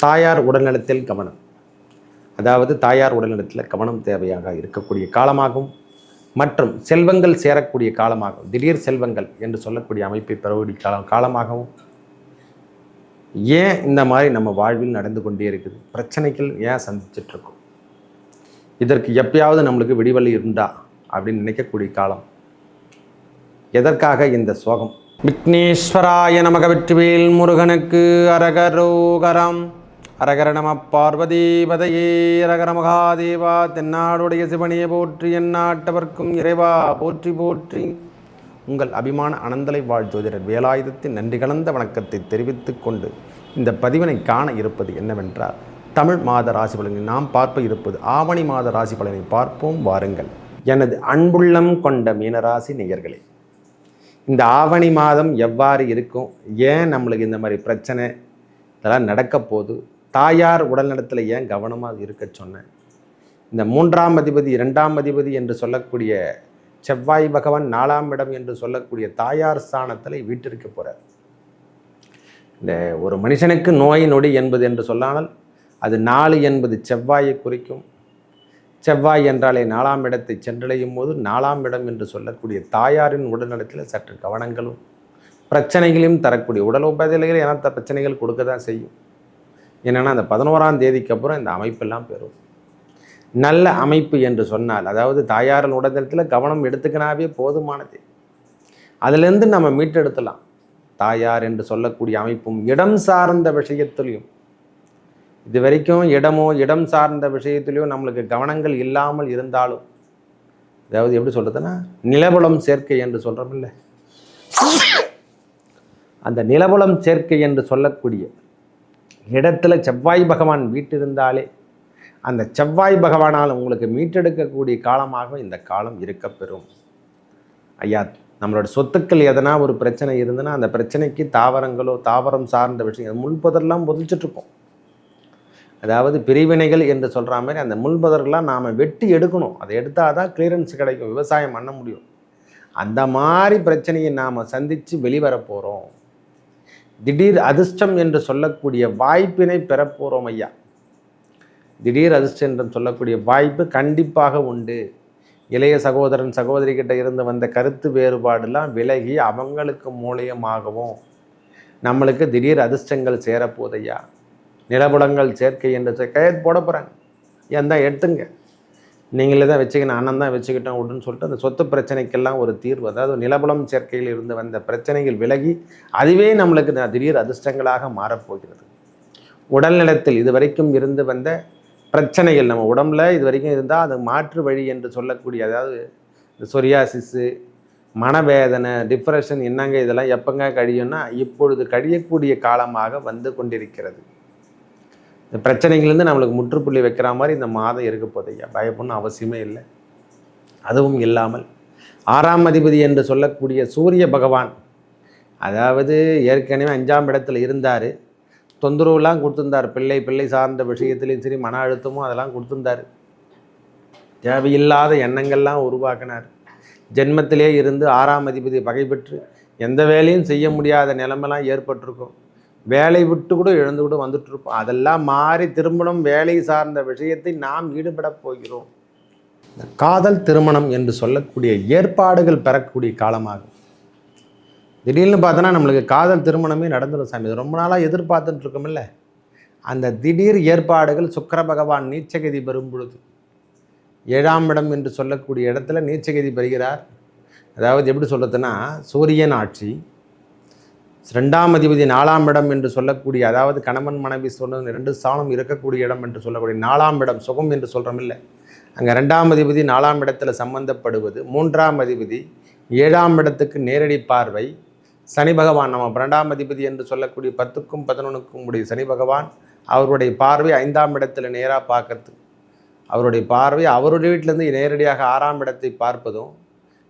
தாயார் உடல்நலத்தில் கவனம். அதாவது தாயார் உடல்நலத்தில் கவனம் தேவையாக இருக்கக்கூடிய காலமாகும். மற்றும் செல்வங்கள் சேரக்கூடிய காலமாகும். திடீர் செல்வங்கள் என்று சொல்லக்கூடிய அமைப்பை பெறக்கூடிய காலம் காலமாகவும். ஏன் இந்த மாதிரி நம்ம வாழ்வில் நடந்து கொண்டே இருக்குது? பிரச்சனைகள் ஏன் சந்திச்சிட்ருக்கோம் இதற்கு எப்பயாவது நம்மளுக்கு விடிவெளி இருந்தா அப்படின்னு நினைக்கக்கூடிய காலம். எதற்காக இந்த சோகம்? விக்னேஸ்வராய நமக வெற்றிவேல் முருகனுக்கு அரகரோகரம். அரகர நம பார்வதி பதையே அரகர மகாதேவா தென்னாடுடைய சிவனையை போற்றி எந்நாட்டவர்க்கும் இறைவா போற்றி போற்றி. உங்கள் அபிமான அனந்தலை வாழ் ஜோதிடர் வேலாயுதத்தின் நன்றி கலந்த வணக்கத்தை தெரிவித்து கொண்டு இந்த பதிவினை காண இருப்பது என்னவென்றால் தமிழ் மாத ராசி பலனை நாம் பார்ப்ப இருப்பது ஆவணி மாத ராசி பலனை பார்ப்போம் வாருங்கள். எனது அன்புள்ளம் கொண்ட மீனராசி நேயர்களே இந்த ஆவணி மாதம் எவ்வாறு இருக்கும்? ஏன் நம்மளுக்கு இந்த மாதிரி பிரச்சனை? இதெல்லாம் நடக்க போகுது தாயார் உடல்நலத்தில் ஏன் கவனமாக இருக்க சொன்னேன்? இந்த மூன்றாம் அதிபதி இரண்டாம் அதிபதி என்று சொல்லக்கூடிய செவ்வாய் பகவான் நாலாம் இடம் என்று சொல்லக்கூடிய தாயார் ஸ்தானத்தில் வீட்டிற்கு போகிறார் இந்த ஒரு மனுஷனுக்கு நோய் நொடி என்பது என்று சொல்லாமல் அது நாலு என்பது செவ்வாயை குறிக்கும். செவ்வாய் என்றாலே நாலாம் இடத்தை சென்றடையும் போது நாலாம் இடம் என்று சொல்லக்கூடிய தாயாரின் உடல்நலத்தில் சற்று கவனங்களும் பிரச்சனைகளையும் தரக்கூடிய உடல் உபாதைகள் எனத்த பிரச்சனைகள் கொடுக்க தான் செய்யும். என்னென்னா அந்த பதினோராம் தேதிக்கு அப்புறம் இந்த அமைப்பெல்லாம் பெறும். நல்ல அமைப்பு என்று சொன்னால் அதாவது தாயாரின் உடல்நலத்தில் கவனம் எடுத்துக்கினாவே போதுமானது. அதிலிருந்து நம்ம மீட்டெடுத்தலாம். தாயார் என்று சொல்லக்கூடிய அமைப்பும் இடம் சார்ந்த விஷயத்திலையும். இது வரைக்கும் இடமோ இடம் சார்ந்த விஷயத்திலையும் நம்மளுக்கு கவனங்கள் இல்லாமல் இருந்தாலும் அதாவது எப்படி சொல்கிறதுன்னா நிலபலம் சேர்க்கை என்று சொல்கிறோமில்ல அந்த நிலபலம் சேர்க்கை என்று சொல்லக்கூடிய இடத்துல செவ்வாய் பகவான் வீட்டிருந்தாலே அந்த செவ்வாய் பகவானால் உங்களுக்கு மீட்டெடுக்கக்கூடிய காலமாக இந்த காலம் இருக்கப்பெறும். ஐயா நம்மளோட சொத்துக்கள் எதனா ஒரு பிரச்சனை இருந்ததுன்னா அந்த பிரச்சனைக்கு தாவரங்களோ தாவரம் சார்ந்த விஷயங்கள் முன்பதெல்லாம் புதிச்சிட்ருப்போம் அதாவது பிரிவினைகள் என்று சொல்கிற மாதிரி அந்த முன்பதர்கள்லாம் நாம் வெட்டி எடுக்கணும். அதை எடுத்தால் தான் கிளியரன்ஸ் கிடைக்கும் விவசாயம் பண்ண முடியும். அந்த மாதிரி பிரச்சனையை நாம் சந்தித்து வெளிவர போகிறோம் திடீர் அதிர்ஷ்டம் என்று சொல்லக்கூடிய வாய்ப்பினை பெறப்போகிறோம் ஐயா. திடீர் அதிர்ஷ்டம் என்று சொல்லக்கூடிய வாய்ப்பு கண்டிப்பாக உண்டு. இளைய சகோதரன் சகோதரிகிட்ட இருந்து வந்த கருத்து வேறுபாடுலாம் விலகி அவங்களுக்கு மூலியமாகவும் நம்மளுக்கு திடீர் அதிர்ஷ்டங்கள் சேரப்போதையா நிலபுலங்கள் சேர்க்கை என்று கையெழுத்து போட போகிறாங்க ஏன் தான் எடுத்துங்க. நீங்களே தான் வச்சுக்கணும் அண்ணன் தான் வச்சுக்கிட்டோம் அப்படின்னு சொல்லிட்டு அந்த சொத்து பிரச்சனைக்கெல்லாம் ஒரு தீர்வு. அதாவது நிலபலம் சேர்க்கையில் இருந்து வந்த பிரச்சனைகள் விலகி அதுவே நம்மளுக்கு திடீர் அதிர்ஷ்டங்களாக மாறப்போகிறது. உடல்நலத்தில் இதுவரைக்கும் இருந்து வந்த பிரச்சனைகள் நம்ம உடம்புல இது வரைக்கும் இருந்தால் அது மாற்று வழி என்று சொல்லக்கூடிய அதாவது இந்த சொரியாசிஸு மனவேதனை டிப்ரெஷன் என்னங்க இதெல்லாம் எப்போங்க கழியும்னா இப்பொழுது கழியக்கூடிய காலமாக வந்து கொண்டிருக்கிறது. இந்த பிரச்சனைகள்லேருந்து நம்மளுக்கு முற்றுப்புள்ளி வைக்கிற மாதிரி இந்த மாதம் இருக்க போதையா பயப்படணும் அவசியமே இல்லை. அதுவும் இல்லாமல் ஆறாம் அதிபதி என்று சொல்லக்கூடிய சூரிய பகவான் அதாவது ஏற்கனவே அஞ்சாம் இடத்துல இருந்தார். தொந்தரவுலாம் கொடுத்துருந்தார். பிள்ளை பிள்ளை சார்ந்த விஷயத்துலேயும் சரி மன அழுத்தமும் அதெல்லாம் கொடுத்துருந்தார். தேவையில்லாத எண்ணங்கள்லாம் உருவாக்கினார். ஜென்மத்திலே இருந்து ஆறாம் அதிபதி பகை பெற்று எந்த வேலையும் செய்ய முடியாத நிலைமெல்லாம் ஏற்பட்டிருக்கும். வேலை விட்டு கூட இழந்து கூட வந்துட்டு இருப்போம் அதெல்லாம் மாறி திருமணம் வேலை சார்ந்த விஷயத்தை நாம் ஈடுபடப் போகிறோம். இந்த காதல் திருமணம் என்று சொல்லக்கூடிய ஏற்பாடுகள் பெறக்கூடிய காலமாகும். திடீர்னு பார்த்தோன்னா நம்மளுக்கு காதல் திருமணமே நடந்துடும் சாமி. ரொம்ப நாளாக எதிர்பார்த்துட்டு இருக்கோமில்ல அந்த திடீர் ஏற்பாடுகள் சுக்கர பகவான் நீச்சகதி பெறும் பொழுது ஏழாம் இடம் என்று சொல்லக்கூடிய இடத்துல நீச்சகதி பெறுகிறார். அதாவது எப்படி சொல்கிறதுனா சூரியன் ஆட்சி ரெண்டாம் அதிபதி நாலாம் இடம் என்று சொல்லக்கூடிய அதாவது கணவன் மனைவி சொன்ன ரெண்டு ஸ்தானம் இருக்கக்கூடிய இடம் என்று சொல்லக்கூடிய நாலாம் இடம் சுகம் என்று சொல்கிறோம் இல்லை. அங்கே ரெண்டாம் அதிபதி நாலாம் இடத்துல சம்பந்தப்படுவது மூன்றாம் அதிபதி ஏழாம் இடத்துக்கு நேரடி பார்வை சனி பகவான் நம்ம பன்னெண்டாம் அதிபதி என்று சொல்லக்கூடிய பத்துக்கும் பதினொன்றுக்கும் உடைய சனி பகவான் அவருடைய பார்வை ஐந்தாம் இடத்துல நேராக பார்க்கறது. அவருடைய பார்வை அவருடைய வீட்டிலேருந்து நேரடியாக ஆறாம் இடத்தை பார்ப்பதும்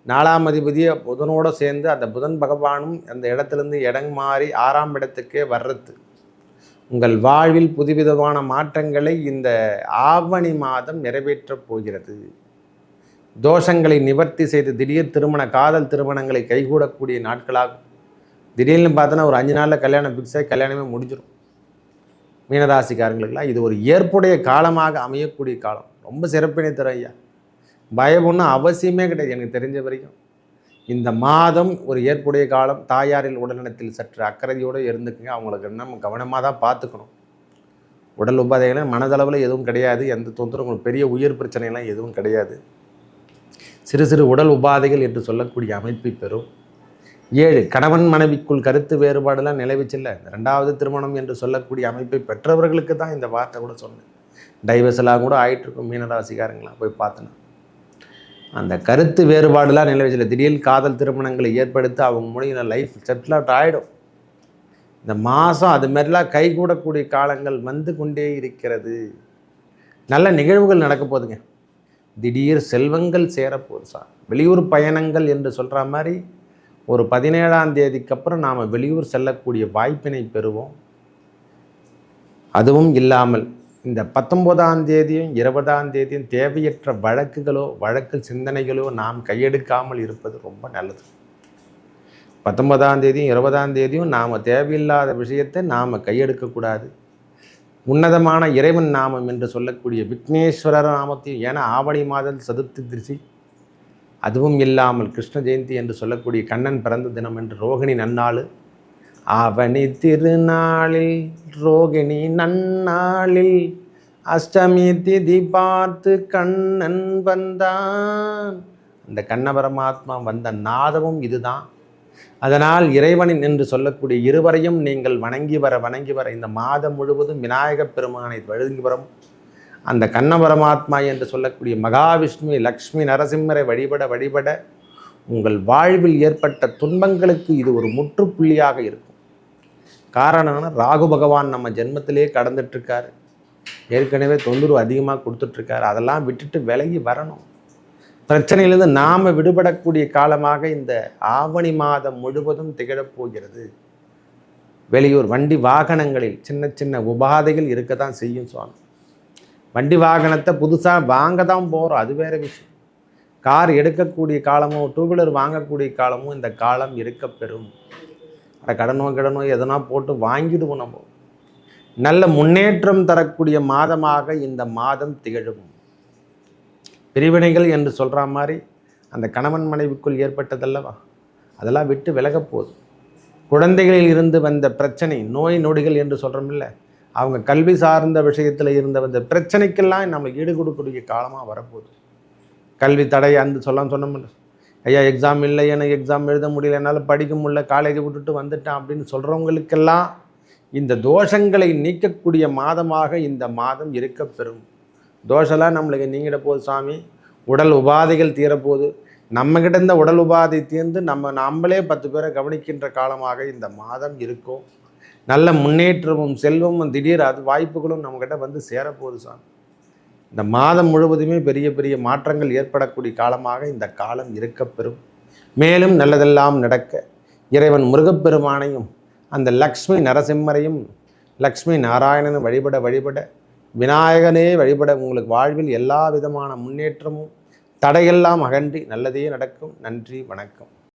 நாலாம் அதிபதியை புதனோடு சேர்ந்து அந்த புதன் பகவானும் அந்த இடத்துலேருந்து இடம் மாறி ஆறாம் இடத்துக்கே வர்றது. உங்கள் வாழ்வில் புதுவிதமான மாற்றங்களை இந்த ஆவணி மாதம் நிறைவேற்றப் போகிறது. தோஷங்களை நிவர்த்தி செய்து திடீர் திருமண காதல் திருமணங்களை கைகூடக்கூடிய நாட்களாகும். திடீர்னு பார்த்தோன்னா ஒரு அஞ்சு நாளில் கல்யாணம் பிக்ஸாகி கல்யாணமே முடிஞ்சிடும் மீனராசிக்காரங்களுக்கெல்லாம் இது ஒரு ஏற்புடைய காலமாக அமையக்கூடிய காலம். ரொம்ப சிறப்பினை தரும் ஐயா. பயம்னு அவசியமே கிடையாது எனக்கு தெரிஞ்ச வரைக்கும். இந்த மாதம் ஒரு ஏற்புடைய காலம் தாயாரில் உடல்நலத்தில் சற்று அக்கறையோடு இருந்துக்குங்க. அவங்களுக்கு நம்ம கவனமாக தான் பார்த்துக்கணும். உடல் உபாதைகளை மனதளவில் எதுவும் கிடையாது. எந்த தொந்தரவும் பெரிய உயிர் பிரச்சனைலாம் எதுவும் கிடையாது. சிறு சிறு உடல் உபாதைகள் என்று சொல்லக்கூடிய அமைப்பை பெறும். ஏழு கணவன் மனைவிக்குள் கருத்து வேறுபாடெல்லாம் நிலவிச்சில்ல. ரெண்டாவது திருமணம் என்று சொல்லக்கூடிய அமைப்பை பெற்றவர்களுக்கு தான் இந்த வார்த்தை கூட சொன்னேன். டைவர்ஸ் எல்லாம் கூட ஆயிட்டுருக்கும் மீனராசிக்காரங்களாம் போய் பார்த்தனா அந்த கருத்து வேறுபாடுலாம் நிலவிச்சில்ல திடீர் காதல் திருமணங்களை ஏற்படுத்தி அவங்க முடிகிற லைஃப் செட்டில் அவுட் ஆகிடும் இந்த மாதம் அது மாதிரிலாம் கைகூடக்கூடிய காலங்கள் வந்து கொண்டே இருக்கிறது. நல்ல நிகழ்வுகள் நடக்க போகுதுங்க திடீர் செல்வங்கள் சேரப்போகுது சார். வெளியூர் பயணங்கள் என்று சொல்கிற மாதிரி ஒரு பதினேழாம் தேதிக்கு அப்புறம் நாம் வெளியூர் செல்லக்கூடிய வாய்ப்பினை பெறுவோம். அதுவும் இல்லாமல் இந்த பத்தொம்போதாம் தேதியும் இருபதாம் தேதியும் தேவையற்ற வழக்குகளோ வழக்கு சிந்தனைகளோ நாம் கையெடுக்காமல் இருப்பது ரொம்ப நல்லது. பத்தொன்பதாம் தேதியும் இருபதாம் தேதியும் நாம் தேவையில்லாத விஷயத்தை நாம் கையெடுக்கக்கூடாது. உன்னதமான இறைவன் நாமம் என்று சொல்லக்கூடிய விக்னேஸ்வரர் நாமத்தையும் ஏன்னா ஆவணி மாதம் சதுர்த்தி திருச்சி அதுவும் இல்லாமல் கிருஷ்ண ஜெயந்தி என்று சொல்லக்கூடிய கண்ணன் பிறந்த தினம் என்று ரோகிணி நன்னாள் ஆவணி திருநாளில் ரோகிணி நன்னாளில் அஷ்டமி திதி பார்த்து கண்ணன் வந்தான். அந்த கண்ண பரமாத்மா வந்த நாதமும் இதுதான். அதனால் இறைவனின் என்று சொல்லக்கூடிய இருவரையும் நீங்கள் வணங்கி வர வணங்கி வர இந்த மாதம் முழுவதும் விநாயகப் பெருமானை வழங்கி வரும். அந்த கண்ண பரமாத்மா என்று சொல்லக்கூடிய மகாவிஷ்ணு லக்ஷ்மி நரசிம்மரை வழிபட வழிபட உங்கள் வாழ்வில் ஏற்பட்ட துன்பங்களுக்கு இது ஒரு முற்றுப்புள்ளியாக இருக்கும். காரணம்னா ராகு பகவான் நம்ம ஜென்மத்திலேயே கடந்துட்டுருக்காரு. ஏற்கனவே தொந்தரவு அதிகமாக கொடுத்துட்ருக்காரு அதெல்லாம் விட்டுட்டு விலகி வரணும். பிரச்சனையிலேருந்து நாம் விடுபடக்கூடிய காலமாக இந்த ஆவணி மாதம் முழுவதும் திகழப்போகிறது வெளியூர் வண்டி வாகனங்களில் சின்ன சின்ன உபாதைகள் இருக்க தான் செய்யும் சுவாமி. வண்டி வாகனத்தை புதுசாக வாங்க தான் போகிறோம் அது வேறு விஷயம். கார் எடுக்கக்கூடிய காலமும் டூ வீலர் வாங்கக்கூடிய காலமும் இந்த காலம் இருக்கப்பெறும். அட அதை கடனோ கடனோ எதனா போட்டு வாங்கிடுவோம் நம்ம. நல்ல முன்னேற்றம் தரக்கூடிய மாதமாக இந்த மாதம் திகழும். பிரிவினைகள் என்று சொல்கிற மாதிரி அந்த கணவன் மனைவிக்குள் ஏற்பட்டதல்லவா? அதெல்லாம் விட்டு விலகப் போகுது. குழந்தைகளில் இருந்து வந்த பிரச்சனை நோய் நொடிகள் என்று சொல்கிறோமில்ல அவங்க கல்வி சார்ந்த விஷயத்தில் இருந்த வந்த பிரச்சனைக்கெல்லாம் நம்ம ஈடு கொடுக்கக்கூடிய காலமாக வரப்போகுது. கல்வி தடை அந்த சொல்லாம் சொன்னோம்ல ஐயா எக்ஸாம் இல்லை எனக்கு எக்ஸாம் எழுத முடியல என்னால் படிக்க முடியல காலேஜ் விட்டுட்டு வந்துட்டேன் அப்படின்னு சொல்கிறவங்களுக்கெல்லாம் இந்த தோஷங்களை நீக்கக்கூடிய மாதமாக இந்த மாதம் இருக்க பெறும். தோஷம்லாம் நம்மளுக்கு நீங்கிட போகுது சாமி. உடல் உபாதைகள் தீரப்போகுது. நம்மக்கிட்ட இருந்த உடல் உபாதை தீர்ந்து நம்ம நம்மளே பத்து பேரை கவனிக்கின்ற காலமாக இந்த மாதம் இருக்கும். நல்ல முன்னேற்றமும் செல்வமும் திடீர் அது வாய்ப்புகளும் நம்மக்கிட்ட வந்து சேரப்போகுது சாமி. இந்த மாதம் முழுவதுமே பெரிய பெரிய மாற்றங்கள் ஏற்படக்கூடிய காலமாக இந்த காலம் இருக்கப்பெறும். மேலும் நல்லதெல்லாம் நடக்க இறைவன் முருகப்பெருமானையும் அந்த லக்ஷ்மி நரசிம்மரையும் லக்ஷ்மி நாராயணன் வழிபட வழிபட விநாயகனே வழிபட உங்களுக்கு வாழ்வில் எல்லா விதமான முன்னேற்றமும் தடையெல்லாம் அகன்றி நல்லதே நடக்கும். நன்றி வணக்கம்.